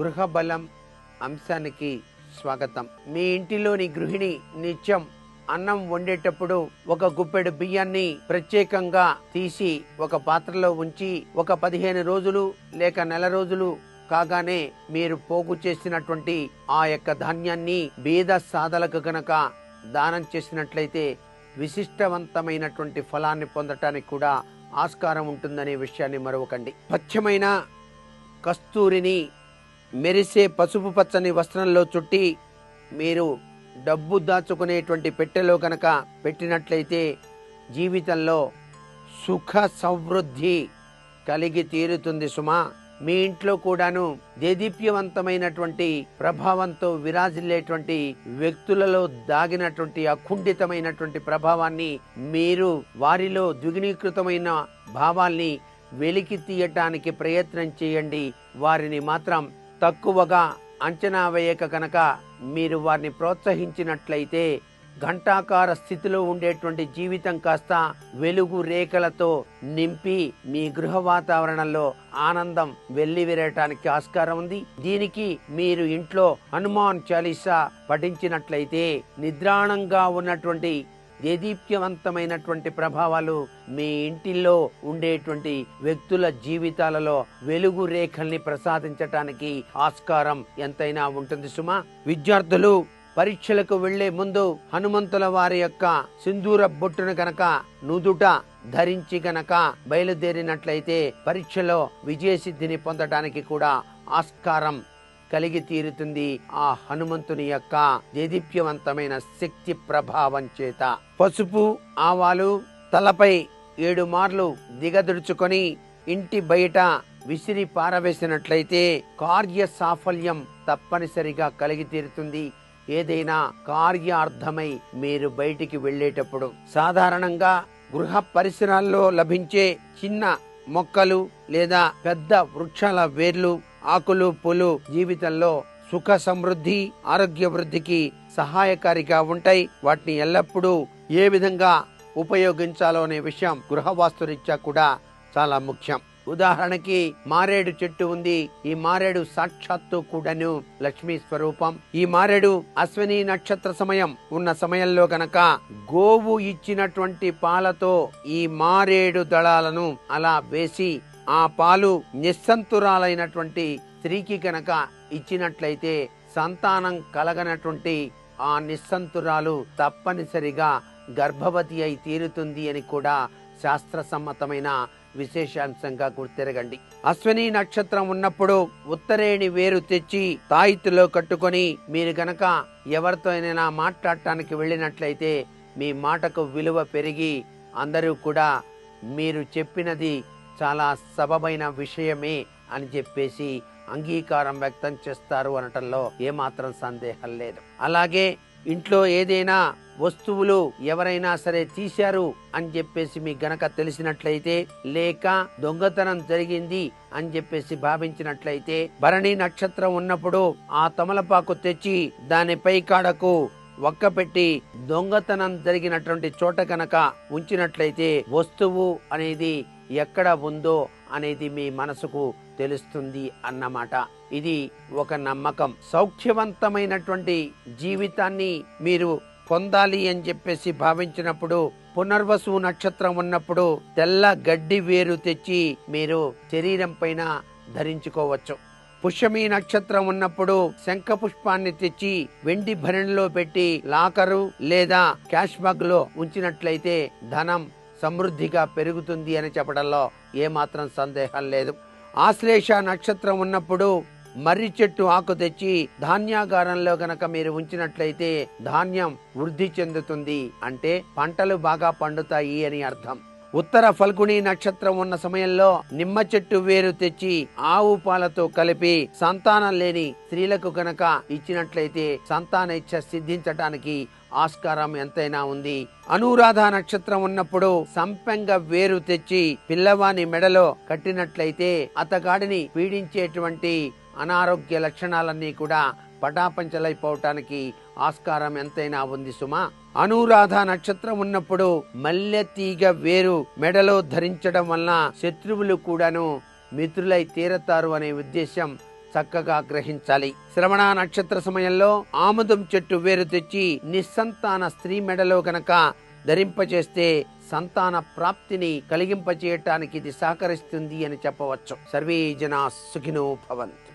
గృహ బలం అంశానికి స్వాగతం. మీ ఇంటిలోని గృహిణి నిత్యం అన్నం వండేటప్పుడు ఒక గుప్పెడు బియ్యాన్ని ప్రత్యేకంగా తీసి ఒక పాత్రలో ఉంచి ఒక పదిహేను రోజులు లేక నెల రోజులు కాగానే మీరు పోగు చేసినటువంటి ఆ యొక్క ధాన్యాన్ని బీద సాధలకు గనక దానం చేసినట్లయితే విశిష్టవంతమైనటువంటి ఫలాన్ని పొందటానికి కూడా ఆస్కారం ఉంటుందనే విషయాన్ని మరొకండి పచ్చమైన కస్తూరిని మెరిసే పసుపు పచ్చని వస్త్రంలో చుట్టి మీరు డబ్బు దాచుకునేటువంటి పెట్టెలో కనుక పెట్టినట్లయితే జీవితంలో సుఖ సమృద్ధి కలిగి తీరుతుంది సుమా. మీ ఇంట్లో కూడాను దేదీప్యవంతమైనటువంటి ప్రభావంతో విరాజిల్లేటువంటి వ్యక్తులలో దాగినటువంటి అఖుండితమైనటువంటి ప్రభావాన్ని మీరు వారిలో ద్విగుణీకృతమైన భావాల్ని వెలికి తీయటానికి ప్రయత్నం చేయండి. వారిని మాత్రం తక్కువగా అంచనా వేయక కనుక మీరు వారిని ప్రోత్సహించినట్లయితే ఘంటాకార స్థితిలో ఉండేటువంటి జీవితం కాస్త వెలుగు రేఖలతో నింపి మీ గృహ వాతావరణంలో ఆనందం వెల్లివిరటానికి ఆస్కారం ఉంది. దీనికి మీరు ఇంట్లో హనుమాన్ చాలీసా పఠించినట్లయితే నిద్రాణంగా ఉన్నటువంటి దేదీప్యవంతమైనటువంటి ప్రభావాలు మీ ఇంటిలో ఉండేటువంటి వ్యక్తుల జీవితాలలో వెలుగు రేఖల్ని ప్రసాదించటానికి ఆస్కారం ఎంతైనా ఉంటుంది సుమా. విద్యార్థులు పరీక్షలకు వెళ్ళే ముందు హనుమంతుల వారి యొక్క సింధూర బొట్టును గనక నుదుట ధరించి గనక బయలుదేరినట్లయితే పరీక్షలో విజయసిద్ధిని పొందటానికి కూడా ఆస్కారం కలిగి తీరుతుంది ఆ హనుమంతుని యొక్క దేదీప్యవంతమైన శక్తి ప్రభావం చేత. పసుపు ఆవాలు తలపై ఏడు మార్లు దిగదుడుచుకొని ఇంటి బయట విసిరి పారవేసినట్లయితే కార్య సాఫల్యం తప్పనిసరిగా కలిగి తీరుతుంది. ఏదైనా కార్యార్థమై మీరు బయటికి వెళ్ళేటప్పుడు సాధారణంగా గృహ పరిసరాల్లో లభించే చిన్న మొక్కలు లేదా పెద్ద వృక్షాల వేర్లు ఆకులు పూలు జీవితంలో సుఖ సమృద్ధి ఆరోగ్య వృద్ధికి సహాయకారిగా ఉంటాయి. వాటిని ఎల్లప్పుడూ ఏ విధంగా ఉపయోగించాలో అనే విషయం గృహవాస్తురీత్యా కూడా చాలా ముఖ్యం. ఉదాహరణకి మారేడు చెట్టు ఉంది. ఈ మారేడు సాక్షాత్తు కూడాను లక్ష్మీ స్వరూపం. ఈ మారేడు అశ్విని నక్షత్ర సమయం ఉన్న సమయంలో గనక గోవు ఇచ్చినటువంటి పాలతో ఈ మారేడు దళాలను అలా వేసి ఆ పాలు నిస్సంతురాలైనటువంటి స్త్రీకి గనక ఇచ్చినట్లయితే సంతానం కలగనటువంటి ఆ నిస్సంతురాలు తప్పనిసరిగా గర్భవతి అయి తీరుతుంది అని కూడా శాస్త్ర సమ్మతమైన విశేషాంశంగా గుర్తెరగండి. అశ్విని నక్షత్రం ఉన్నప్పుడు ఉత్తరేణి వేరు తెచ్చి తాయిత్తులో కట్టుకొని మీరు గనక ఎవరితోనైనా మాట్లాడటానికి వెళ్ళినట్లయితే మీ మాటకు విలువ పెరిగి అందరూ కూడా మీరు చెప్పినది చాలా సబబైన విషయమే అని చెప్పేసి అంగీకారం వ్యక్తం చేస్తారు అనటంలో ఏమాత్రం సందేహం లేదు. అలాగే ఇంట్లో ఏదైనా వస్తువులు ఎవరైనా సరే తీశారు అని చెప్పేసి మీకు గనక తెలిసినట్లయితే లేక దొంగతనం జరిగింది అని చెప్పేసి భావించినట్లయితే భరణి నక్షత్రం ఉన్నప్పుడు ఆ తమలపాకు తెచ్చి దాని పై కాడకు ఒక్క పెట్టి దొంగతనం జరిగినటువంటి చోట కనుక ఉంచినట్లయితే వస్తువు అనేది ఎక్కడ ఉందో అనేది మీ మనసుకు తెలుస్తుంది అన్నమాట. ఇది ఒక నమ్మకం. సౌఖ్యవంతమైనటువంటి జీవితాన్ని మీరు పొందాలి అని చెప్పేసి భావించినప్పుడు పునర్వసు నక్షత్రం ఉన్నప్పుడు తెల్ల గడ్డి వేరు తెచ్చి మీరు శరీరం పైన ధరించుకోవచ్చు. పుష్యమీ నక్షత్రం ఉన్నప్పుడు శంఖ పుష్పాన్ని తెచ్చి వెండి భరణిలో పెట్టి లాకరు లేదా క్యాష్ బాగ్లో ఉంచినట్లయితే ధనం సమృద్ధిగా పెరుగుతుంది అని చెప్పడంలో ఏమాత్రం సందేహం లేదు. ఆశ్లేష నక్షత్రం ఉన్నప్పుడు మర్రి చెట్టు ఆకు తెచ్చి ధాన్యాగారంలో గనక మీరు ఉంచినట్లయితే ధాన్యం వృద్ధి చెందుతుంది అంటే పంటలు బాగా పండుతాయి అని అర్థం. ఉత్తర ఫల్గుణి నక్షత్రం ఉన్న సమయంలో నిమ్మ చెట్టు వేరు తెచ్చి ఆవు పాలతో కలిపి సంతానం లేని స్త్రీలకు గనక ఇచ్చినట్లయితే సంతాన ఇచ్చ సిద్ధించటానికి ఆస్కారం ఎంతైనా ఉంది. అనురాధ నక్షత్రం ఉన్నప్పుడు సంపెంగ వేరు తెచ్చి పిల్లవాని మెడలో కట్టినట్లయితే అతగాడిని పీడించేటువంటి అనారోగ్య లక్షణాలన్నీ కూడా పటాపంచలైపోవటానికి ఆస్కారం ఎంతైనా ఉంది సుమా. అనురాధ నక్షత్రం ఉన్నప్పుడు మల్లె తీగ వేరు మెడలో ధరించడం వలన శత్రువులు కూడాను మిత్రులై తీరతారు అనే ఉద్దేశం చక్కగా గ్రహించాలి. శ్రవణ నక్షత్ర సమయంలో ఆముదం చెట్టు వేరు తెచ్చి నిస్సంతాన స్త్రీ మెడలో గనక ధరింపచేస్తే సంతాన ప్రాప్తిని కలిగింపచేయటానికి ఇది సహకరిస్తుంది అని చెప్పవచ్చు. సర్వే జనా సుఖినో భవంతు.